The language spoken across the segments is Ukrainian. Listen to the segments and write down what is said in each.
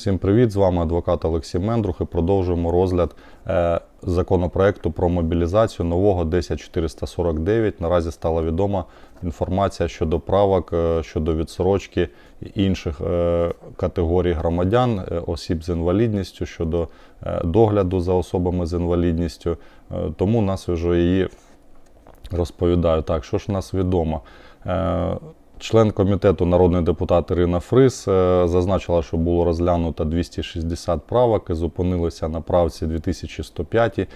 Всім привіт! З вами адвокат Олексій Мендрух і продовжуємо розгляд е, законопроекту про мобілізацію нового 10449. Наразі стала відома інформація щодо правок, е, щодо відсрочки інших е, категорій громадян, осіб з інвалідністю, щодо догляду за особами з інвалідністю. Тому нас вже її розповідаю. Так, що ж нас відомо? Член комітету народний депутат Ірина Фрис е, зазначила, що було розглянуто 260 правок і зупинилися на правці 2105. Е,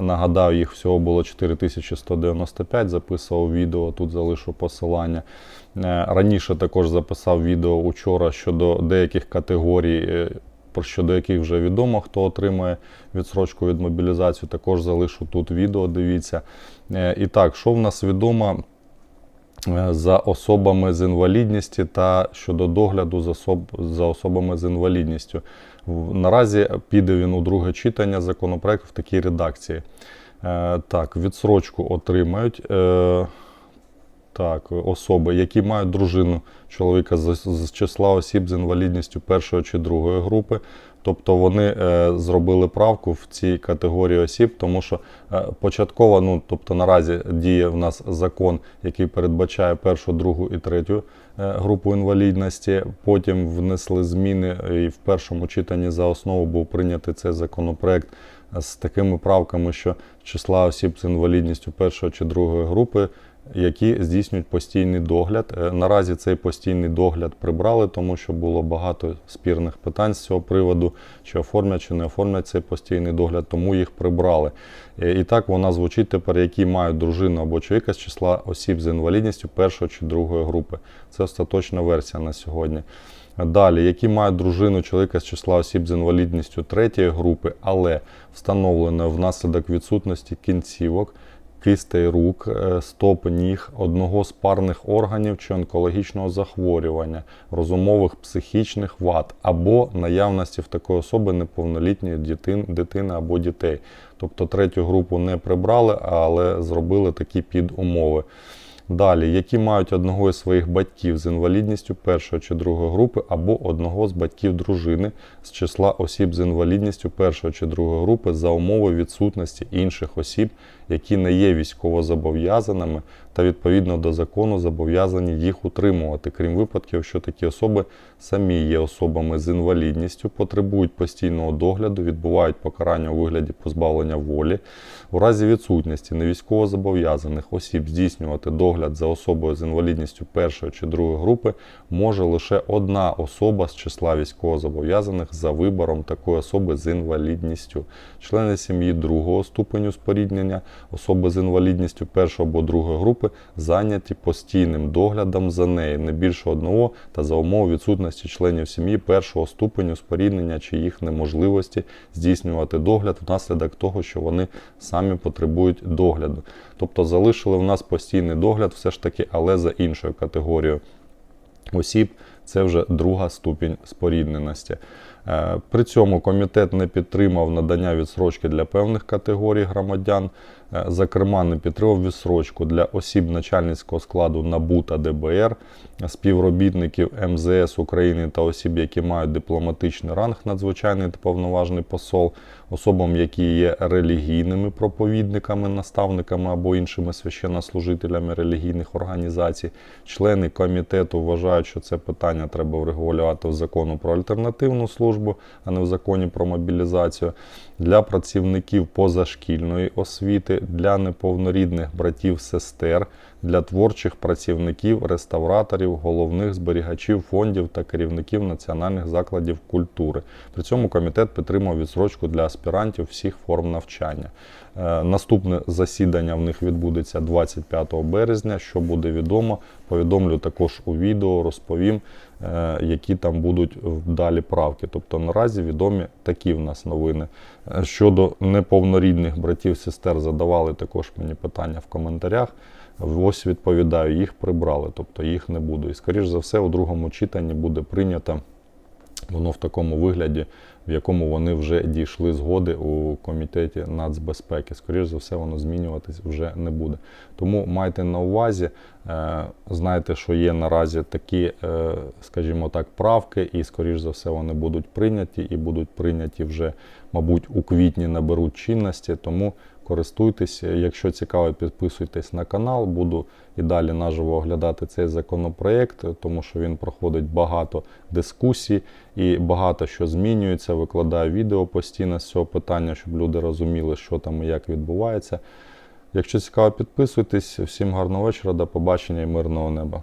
Нагадаю, їх всього було 4195. Записував відео, тут залишу посилання. Е, Раніше також записав відео учора щодо деяких категорій. про щодо яких вже відомо, хто отримує відсрочку від мобілізації, також залишу тут відео. Дивіться. І так, що в нас відомо за особами з інвалідністю та щодо догляду за, особ... за особами з інвалідністю. Наразі піде він у друге читання законопроекту в такій редакції. Е, Так, відсрочку отримають. Е, Так, особи, які мають дружину чоловіка з, з числа осіб з інвалідністю першої чи другої групи. Тобто вони е, зробили правку в цій категорії осіб, тому що е, початково, ну тобто наразі діє в нас закон, який передбачає першу, другу і третю е, групу інвалідності. Потім внесли зміни і в першому читанні за основу був прийнятий цей законопроект з такими правками, що числа осіб з інвалідністю першої чи другої групи які здійснюють постійний догляд. Е, Наразі цей постійний догляд прибрали, тому що було багато спірних питань з цього приводу, чи оформлять, чи не оформлять цей постійний догляд, тому їх прибрали. Е, І так вона звучить тепер, які мають дружину або чоловіка з числа осіб з інвалідністю першої чи другої групи. Це остаточна версія на сьогодні. Далі, які мають дружину чоловіка з числа осіб з інвалідністю третьої групи, але встановлено внаслідок відсутності кінцівок, кистей рук, е, стоп, ніг, одного з парних органів чи онкологічного захворювання, розумових психічних вад або наявності в такої особи неповнолітньої дитин, дитини або дітей. Тобто третю групу не прибрали, але зробили такі підумови. Далі, які мають одного із своїх батьків з інвалідністю першої чи другої групи, або одного з батьків дружини з числа осіб з інвалідністю першої чи другої групи за умови відсутності інших осіб, які не є військовозобов'язаними та відповідно до закону зобов'язані їх утримувати, крім випадків, що такі особи самі є особами з інвалідністю, потребують постійного догляду, відбувають покарання у вигляді позбавлення волі. У разі відсутності невійськовозобов'язаних осіб здійснювати догляд за особою з інвалідністю першої чи другої групи може лише одна особа з числа військовозобов'язаних за вибором такої особи з інвалідністю. Члени сім'ї другого ступеню споріднення, особи з інвалідністю першої або другої групи зайняті постійним доглядом за нею не більше одного та за умови відсутності членів сім'ї першого ступеню споріднення чи їх неможливості здійснювати догляд внаслідок того, що вони самі потребують догляду. Тобто залишили в нас постійний догляд все ж таки, але за іншою категорією осіб. Це вже друга ступінь спорідненості. Е, При цьому комітет не підтримав надання відсрочки для певних категорій громадян. Е, Зокрема, не підтримав відсрочку для осіб начальницького складу НАБУ та ДБР, співробітників МЗС України та осіб, які мають дипломатичний ранг надзвичайний та повноважний посол, особам, які є релігійними проповідниками, наставниками або іншими священнослужителями релігійних організацій. Члени комітету вважають, що це питання треба врегулювати в закону про альтернативну службу, а не в законі про мобілізацію. Для працівників позашкільної освіти, для неповнорідних братів, сестер, для творчих працівників, реставраторів, головних зберігачів фондів та керівників національних закладів культури. При цьому комітет підтримав відсрочку для аспірантів всіх форм навчання. Е, Наступне засідання в них відбудеться 25 березня. Що буде відомо, повідомлю також у відео, розповім, які там будуть далі правки. Тобто наразі відомі такі в нас новини. Е, Щодо неповнорідних братів, сестер задавали також мені питання в коментарях. Ось відповідаю, їх прибрали, тобто їх не буде. І скоріш за все, у другому читанні буде прийнято воно в такому вигляді, в якому вони вже дійшли згоди у комітеті нацбезпеки. Скоріше за все, воно змінюватись вже не буде. Тому майте на увазі, е, знайте, що є наразі такі, е, скажімо так, правки, і скоріш за все вони будуть прийняті і будуть прийняті вже, мабуть, у квітні наберуть чинності. Тому користуйтесь. Якщо цікаво, підписуйтесь на канал. Буду і далі наживо оглядати цей законопроект, тому що він проходить багато дискусій і багато що змінюється. Викладаю відео постійно з цього питання, щоб люди розуміли, що там і як відбувається. Якщо цікаво, підписуйтесь. Всім гарного вечора, до побачення і мирного неба.